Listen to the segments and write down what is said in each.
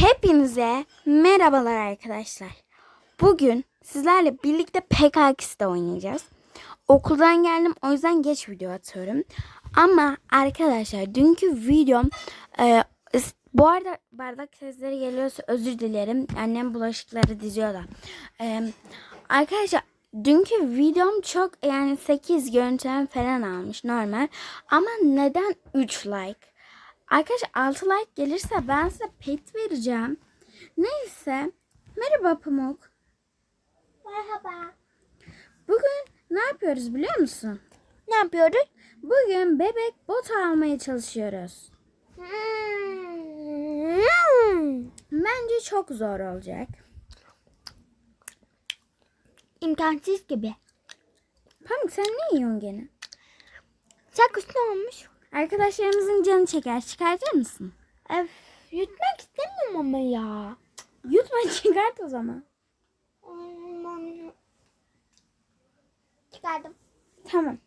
Hepinize merhabalar arkadaşlar. Bugün sizlerle birlikte PKX'de oynayacağız. Okuldan geldim o yüzden geç video atıyorum. Ama arkadaşlar dünkü videom e, bu arada bardak sesleri geliyorsa özür dilerim. Annem bulaşıkları diziyor da. E, arkadaşlar dünkü videom çok yani 8 görüntüleme falan almış normal. Ama neden 3 like? Arkadaşlar 6 like gelirse ben size pet vereceğim. Neyse. Merhaba Pamuk. Merhaba. Bugün ne yapıyoruz biliyor musun? Ne yapıyoruz? Bugün bebek bot almaya çalışıyoruz. Hmm. Bence çok zor olacak. İmkansız gibi. Pamuk sen ne yiyorsun gene? Sakız ne olmuş? Arkadaşlarımızın canı çeker. Çıkartır mısın? Öf, yutmak istemiyorum ama ya. Yutma çıkart o zaman. Çıkardım. Tamam.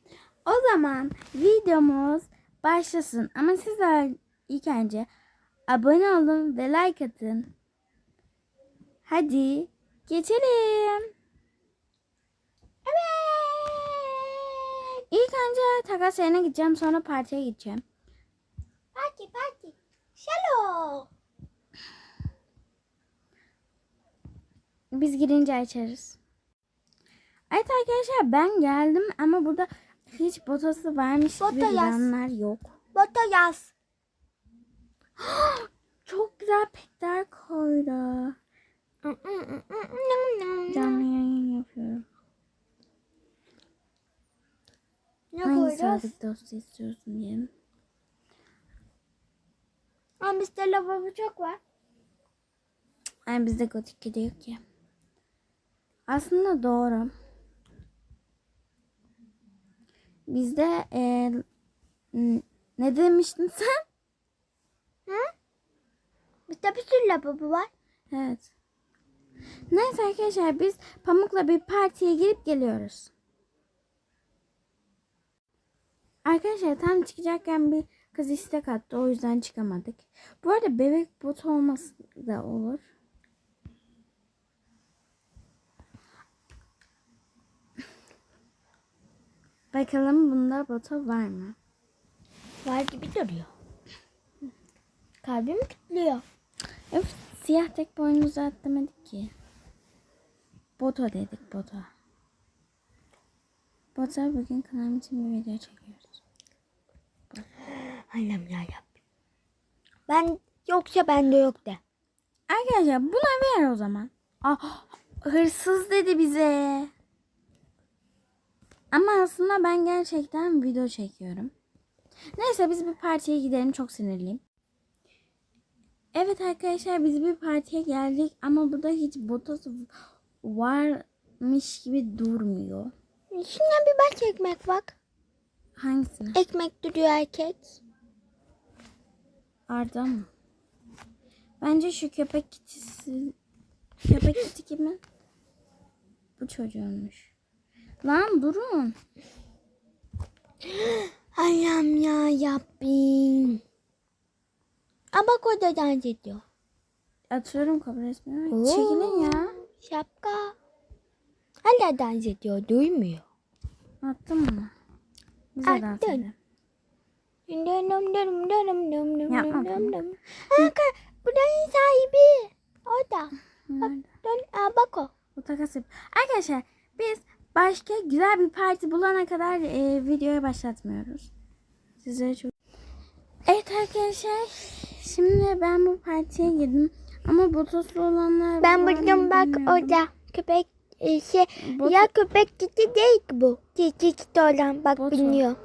O zaman videomuz başlasın. Ama sizler ilk önce abone olun ve like atın. Hadi geçelim. Evet. İlk önce takas yerine gideceğim sonra partiye gideceğim. Parti parti. Şalo. Biz girince açarız. Evet arkadaşlar ben geldim ama burada hiç botası varmış gibi Bota yaz. duranlar yok. Bota yaz. Çok güzel petler koydu. Canlı yayın yapıyorum. Ne Hangi koyacağız? sadık dostu istiyorsun diyelim. Ama bizde lavabo çok var. Yani bizde gotik kedi yok ki. Aslında doğru. Bizde e, ne demiştin sen? Hı? Bizde bir sürü lavabo var. Evet. Neyse arkadaşlar biz Pamuk'la bir partiye girip geliyoruz. Arkadaşlar tam çıkacakken bir kız istek attı o yüzden çıkamadık. Bu arada bebek bot olması da olur. Bakalım bunda bota var mı? Var gibi duruyor. Kalbim kilitliyor. Öf, siyah tek boynumuzu at demedik ki. Boto dedik boto. Boto bugün kanalım için bir video çekiyoruz. Annem ya yap. Ben yoksa bende yok de. Arkadaşlar buna ver o zaman. Ah, hırsız dedi bize. Ama aslında ben gerçekten video çekiyorum. Neyse biz bir partiye gidelim. Çok sinirliyim. Evet arkadaşlar biz bir partiye geldik ama burada hiç botos varmış gibi durmuyor. Şundan bir bak ekmek bak. Hangisini? Ekmek duruyor erkek. Arda mı? Bence şu köpek kitisi... Köpek kiti kimin? Bu çocuğunmuş. Lan durun. Annem ya yapayım. Ama bak o da dans ediyor. Atıyorum kabul etmiyor. Çekilin ya. Şapka. Hala dans ediyor duymuyor. Attım mı? Bize dans Attın. edelim. Dum dum dum dum dum dum Yapma dum tamam. dum dum. Kanka buranın sahibi. O da. Nerede? Dön, aa, bak o. Bu takas Arkadaşlar biz başka güzel bir parti bulana kadar e, videoya başlatmıyoruz. Sizlere çok... Evet arkadaşlar. Şimdi ben bu partiye girdim. Ama botoslu olanlar Ben buldum bak orada. Köpek e, şey Bak. ya köpek kiti değil ki bu. Kiti kiti olan bak Batu. biniyor.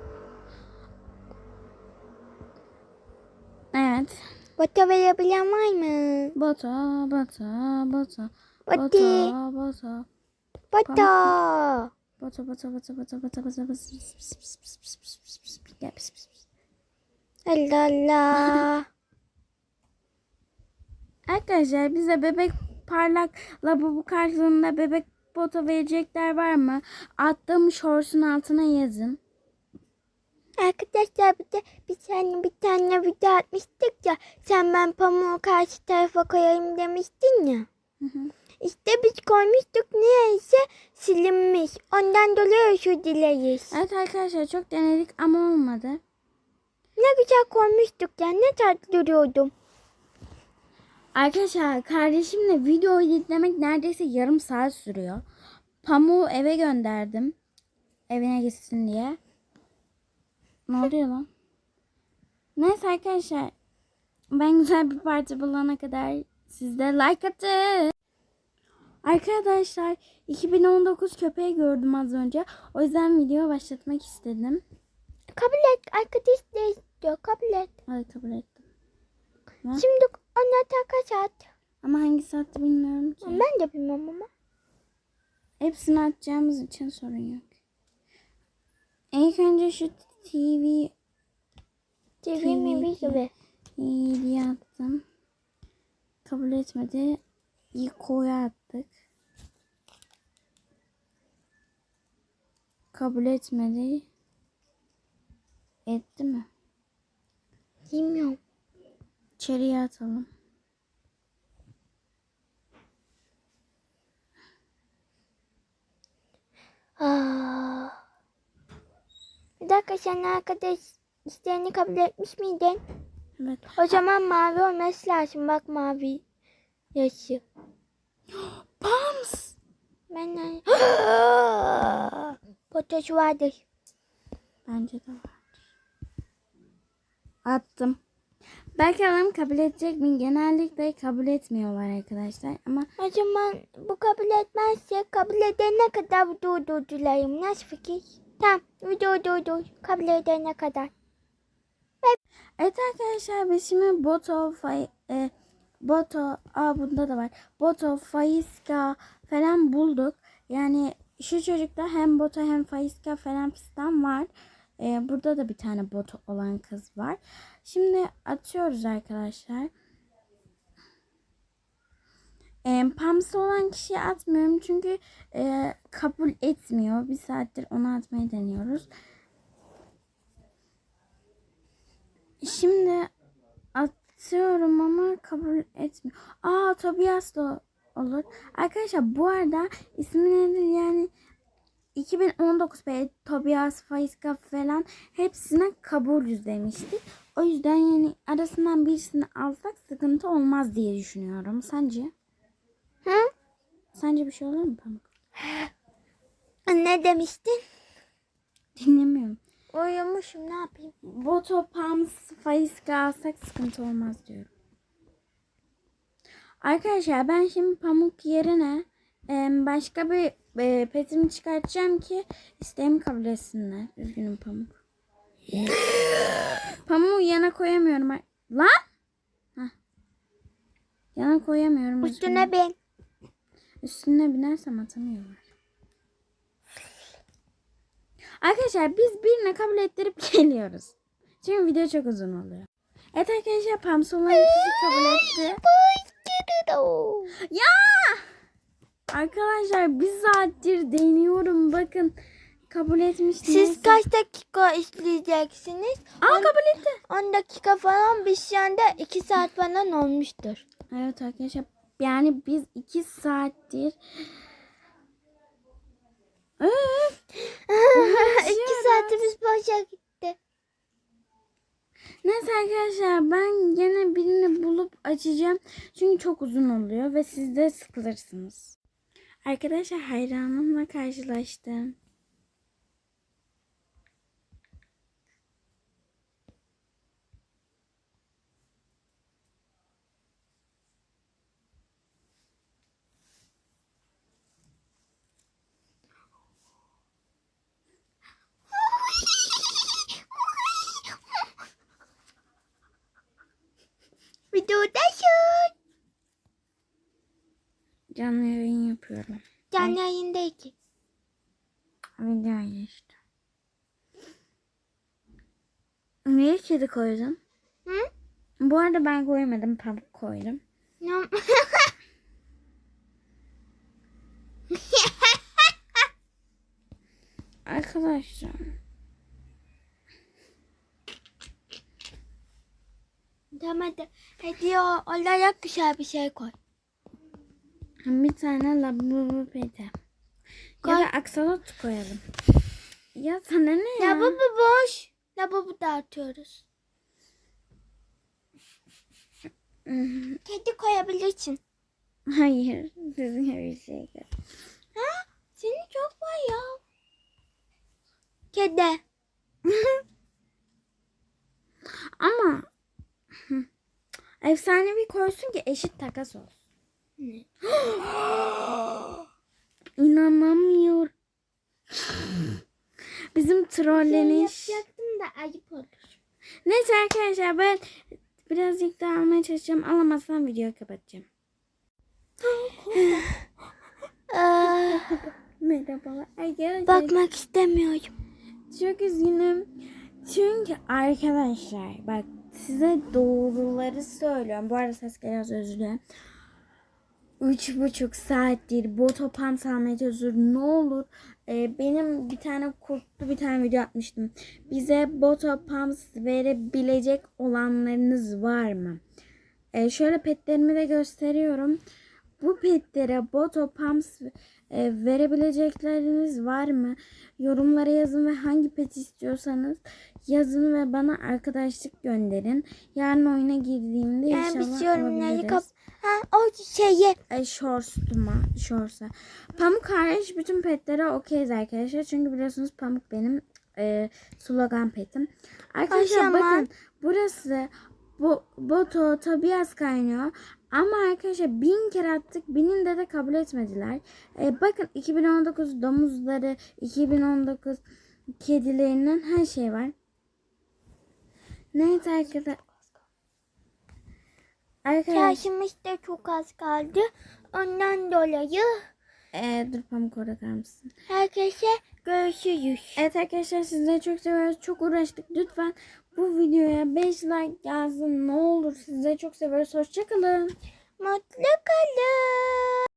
Evet. Bata verebilen var mı? Bata, bata, bata. Bata, bata. Bata. Bata, bata, bata, bata, bata, bata, bata. Allah Allah. Arkadaşlar bize bebek parlak labubu karşılığında bebek bota verecekler var mı? Attığım shorts'un altına yazın. Arkadaşlar bir de bir tane bir tane video atmıştık ya. Sen ben pamuğu karşı tarafa koyayım demiştin ya. Hı hı. İşte biz koymuştuk niyeyse silinmiş. Ondan dolayı özür dileriz. Evet arkadaşlar çok denedik ama olmadı. Ne güzel koymuştuk ya ne tatlı duruyordum. Arkadaşlar kardeşimle video editlemek neredeyse yarım saat sürüyor. Pamuğu eve gönderdim. Evine gitsin diye. Ne oluyor lan? Neyse arkadaşlar. Ben güzel bir parça bulana kadar siz de like atın. Arkadaşlar 2019 köpeği gördüm az önce. O yüzden video başlatmak istedim. Kabul et arkadaş da istiyor kabul et. Hadi kabul ettim. Ha? Şimdi ona takas at. Ama hangi saatte bilmiyorum ki. Ben de bilmem ama. Hepsini atacağımız için sorun yok. İlk önce şu TV TV mi bir gibi. diye attım. Kabul etmedi. İko'ya attık. Kabul etmedi. Etti mi? İçeriye atalım. Aa. Bir dakika sen arkadaş isteğini kabul etmiş miydin? Evet. O zaman mavi olması lazım. Bak mavi yaşı. Pams! Ben de... Potoş vardır. Bence de vardır. Attım. Belki adam kabul edecek mi? Genellikle kabul etmiyorlar arkadaşlar. Ama O zaman bu kabul etmezse kabul edene kadar video durdurulayım. Nasıl fikir? Tamam video durdur. Kabul edene kadar. evet arkadaşlar biz şimdi Boto, Fay, e, Boto, aa bunda da var. Boto, Faiska falan bulduk. Yani şu çocukta hem Boto hem Faiska falan fistan var. E, burada da bir tane Boto olan kız var. Şimdi atıyoruz arkadaşlar. E, Pamsı olan kişiye atmıyorum çünkü e, kabul etmiyor. Bir saattir onu atmayı deniyoruz. Şimdi atıyorum ama kabul etmiyor. Aa Tobias da olur. Arkadaşlar bu arada ismi nedir yani 2019 be Tobias, Faiska falan hepsine kabulüz demiştik. O yüzden yani arasından birisini alsak sıkıntı olmaz diye düşünüyorum. Sence? Hı? Sence bir şey olur mu Pamuk? Ne demiştin? Dinlemiyorum. Uyumuşum ne yapayım? Boto, Pams, Faiska alsak sıkıntı olmaz diyorum. Arkadaşlar ben şimdi pamuk yerine başka bir e, petimi çıkartacağım ki isteğimi kabul etsinler. Üzgünüm pamuk. Pamuğu yana koyamıyorum. Lan! Hah. Yana koyamıyorum. Üstüne bin. Üstüne binersem atamıyorlar. Arkadaşlar biz birine kabul ettirip geliyoruz. Çünkü video çok uzun oluyor. Evet arkadaşlar Pamsu olan kişi kabul etti. Ya! Arkadaşlar bir saattir deniyorum bakın. Kabul etmişti. Siz kaç dakika izleyeceksiniz? Aa kabul etti. 10 dakika falan biz şu anda 2 saat falan olmuştur. Evet arkadaşlar yani biz iki saattir Öf! 2 saatimiz boşa gitti. Neyse arkadaşlar ben gene birini bulup açacağım. Çünkü çok uzun oluyor ve siz de sıkılırsınız. Arkadaşlar hayranımla karşılaştım. Canlı yayın yapıyorum. Canlı yayın değil ki. Video işte. Niye kedi koydun? Hı? Bu arada ben koymadım. Pamuk koydum. No. Arkadaşlar. Tamam hadi. Hediye olarak güzel bir şey koy. Bir tane labubu pete. Ya da aksalot koyalım. Ya sana ne ya? Lavabo boş. Lavabo dağıtıyoruz. Kedi koyabilirsin. Hayır. Düzgün bir şey. Ha? Senin çok var ya. Kedi. Ama efsanevi koysun ki eşit takas olsun. Ne? İnanamıyorum. Bizim Şey trolleniş. yapacaktım da ayıp olur. Neyse arkadaşlar ben birazcık daha almaya çalışacağım. Alamazsam videoyu kapatacağım. Merhabalar. Arkadaşlar bakmak istemiyorum. çok üzgünüm. Çünkü arkadaşlar bak size doğruları söylüyorum. Bu arada ses geliyor özür dilerim. Üç buçuk saattir botopant almaya çalışıyorum. Ne olur e, benim bir tane kurtlu bir tane video atmıştım. Bize botopams verebilecek olanlarınız var mı? E, şöyle petlerimi de gösteriyorum. Bu petlere botopams e, verebilecekleriniz var mı? Yorumlara yazın ve hangi pet istiyorsanız yazın ve bana arkadaşlık gönderin. Yarın oyuna girdiğimde Ben inşallah bir şey yorumları alabiliriz. kap... Ha o şeyi. E, Shorts'tuma, Shorts'a. Pamuk hariç bütün petlere okeyiz arkadaşlar. Çünkü biliyorsunuz Pamuk benim e, slogan petim. Arkadaşlar Kocaman. bakın burası bu Boto Tobias kaynıyor. Ama arkadaşlar bin kere attık. Bininde de kabul etmediler. E, bakın 2019 domuzları, 2019 kedilerinin her şey var. Neyse arkadaşlar. Arkadaşlar. Şarjımız da çok az kaldı. Ondan dolayı E, dur Pamuk orada kalır mısın? herkese görüşürüz. Evet arkadaşlar sizleri çok seviyoruz. Çok uğraştık. Lütfen bu videoya 5 like yazın. Ne olur sizleri çok seviyoruz. Hoşçakalın. Mutlu kalın.